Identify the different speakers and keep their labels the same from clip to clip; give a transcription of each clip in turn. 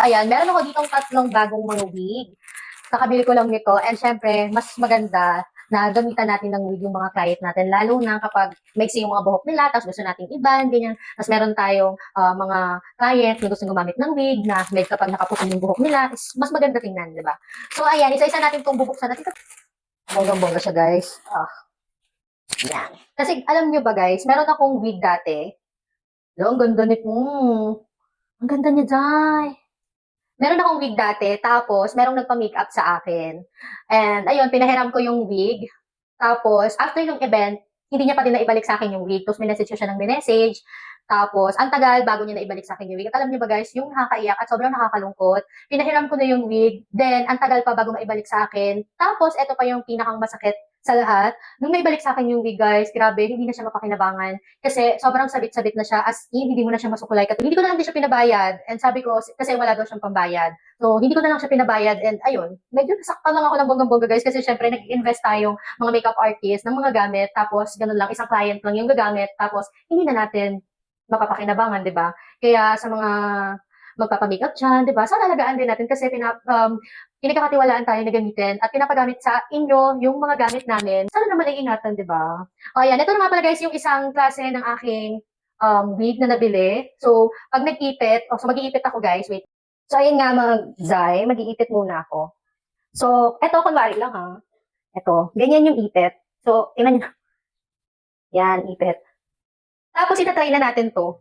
Speaker 1: Ayan, meron ako ditong tatlong bagong mga wig. Kakabili ko lang nito. And syempre, mas maganda na gamitan natin ng wig yung mga client natin. Lalo na kapag maiksi yung mga buhok nila, tapos gusto nating iban, ganyan. Tapos meron tayong ah, mga client na gusto gumamit ng wig na med kapag nakaputol yung buhok nila, is mas maganda tingnan, di ba? So, ayan, isa-isa natin itong bubuksan natin. Bonggang-bongga siya, guys. Ah. Yan. Kasi, alam nyo ba, guys, meron akong wig dati. Ang ganda nito. Mm. Ang ganda niya, Jai. Meron akong wig dati, tapos merong nagpa-makeup sa akin. And ayun, pinahiram ko yung wig. Tapos, after yung event, hindi niya pa din naibalik sa akin yung wig. Tapos, minessage ko siya ng minessage. Tapos, ang tagal bago niya naibalik sa akin yung wig. At alam niyo ba guys, yung nakakaiyak at sobrang nakakalungkot, pinahiram ko na yung wig, then ang tagal pa bago maibalik sa akin. Tapos, eto pa yung pinakang masakit sa lahat. Nung naibalik sa akin yung wig guys, grabe, hindi na siya mapakinabangan. Kasi sobrang sabit-sabit na siya, as in, hindi mo na siya masukulay. Kat- Hindi ko na lang din siya pinabayad. And sabi ko, kasi wala daw siyang pambayad. So, hindi ko na lang siya pinabayad. And ayun, medyo nasaktan lang ako ng bonggang-bongga guys. Kasi syempre, nag-invest tayong mga makeup artist ng mga gamit. Tapos, ganun lang, isang client lang yung gagamit. Tapos, hindi na natin mapapakinabangan, di ba? Kaya sa mga magpapamakeup dyan, di ba? Sana alagaan din natin kasi pinap, um, pinagkakatiwalaan tayo na gamitin at pinapagamit sa inyo yung mga gamit namin. Sana naman ay ingatan, di ba? O ayan, ito na nga pala guys yung isang klase ng aking um, wig na nabili. So, pag nag-ipit, oh, so mag-iipit ako guys, wait. So, ayun nga mga Zay, mag-iipit muna ako. So, eto, kunwari lang ha. Eto, ganyan yung ipit. So, tingnan nyo. Yan, ipit. Tapos, itatry na natin to.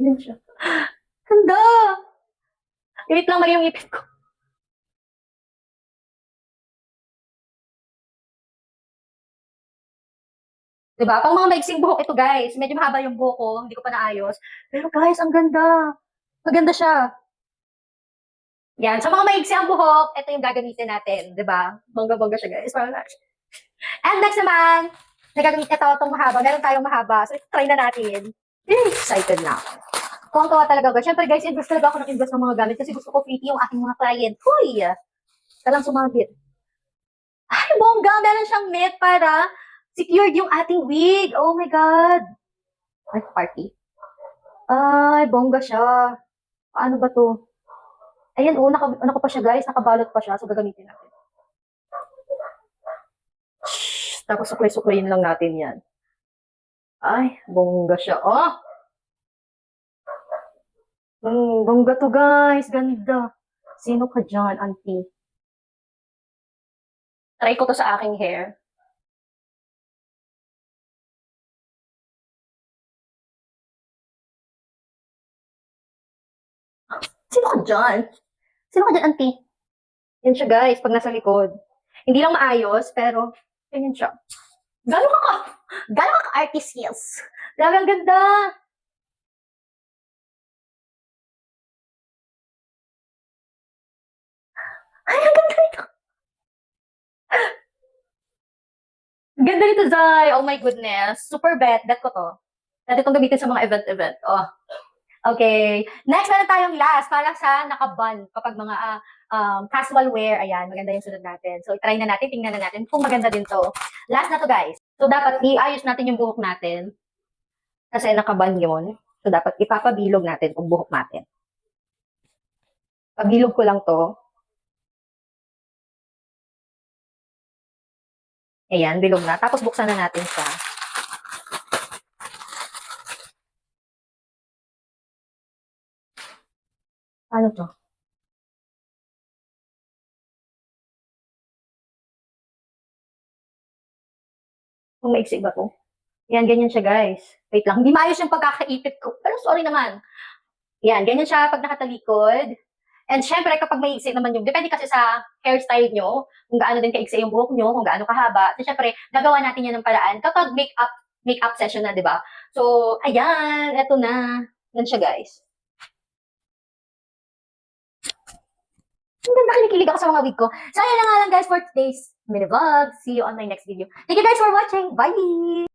Speaker 1: Ganyan siya. Ganda! Wait lang mali yung ipit ko. Diba? Pang mga maiksing buhok ito, guys. Medyo mahaba yung buhok ko. Hindi ko pa naayos. Pero guys, ang ganda. Maganda siya. Yan. Sa mga maiksi ang buhok, ito yung gagamitin natin. Diba? Bongga-bongga siya, guys. Parang And next naman, nagagamit ito itong mahaba. Meron tayong mahaba. So, try na natin. Excited na ako. Tuwang-tuwa talaga guys. Siyempre guys, invest talaga ako ng invest ng mga gamit kasi gusto ko pretty yung aking mga client. Huy! Talang sumabit. Ay, bongga! Meron siyang net para secured yung ating wig. Oh my God! Ay, party. Ay, bongga siya. Paano ba to? Ayan, oh, naka, ano ko pa siya guys, nakabalot pa siya. So, gagamitin natin. Shhh, tapos suklay-suklayin lang natin yan. Ay, bongga siya. Oh! Mm, bongga to guys. Ganda. Sino ka dyan, auntie? Try ko to sa aking hair. Sino ka dyan? Sino ka dyan, auntie? Yan siya guys, pag nasa likod. Hindi lang maayos, pero ganyan siya. Gano'n ka ka? Gano'n ka ka-artist skills? Grabe, ang ganda! Ay, ang ganda nito! Ganda nito, Zay! Oh my goodness! Super bet. Bet ko to. Dati itong gamitin sa mga event-event. Oh. Okay. Next, meron tayong last para sa nakaban kapag mga ah, um, casual wear. Ayan, maganda yung sunod natin. So, try na natin, tingnan na natin kung maganda din to. Last na to, guys. So, dapat iayos natin yung buhok natin. Kasi nakaban yun. So, dapat ipapabilog natin yung buhok natin. Pabilog ko lang to. Ayan, bilog na. Tapos, buksan na natin siya. Ano to? Kung maiksi ba to? Yan, ganyan siya, guys. Wait lang. Hindi maayos yung pagkakaipit ko. Pero sorry naman. Yan, ganyan siya pag nakatalikod. And syempre, kapag may iksi naman yung, depende kasi sa hairstyle nyo, kung gaano din kaiksi yung buhok nyo, kung gaano kahaba. So, syempre, gagawa natin yan ng paraan kapag make-up, make-up session na, di ba? So, ayan, eto na. Yan siya, guys. Ang ganda, kinikilig ako sa mga wig ko. So, ayan na nga lang, guys, for today's mini vlog. See you on my next video. Thank you guys for watching. Bye!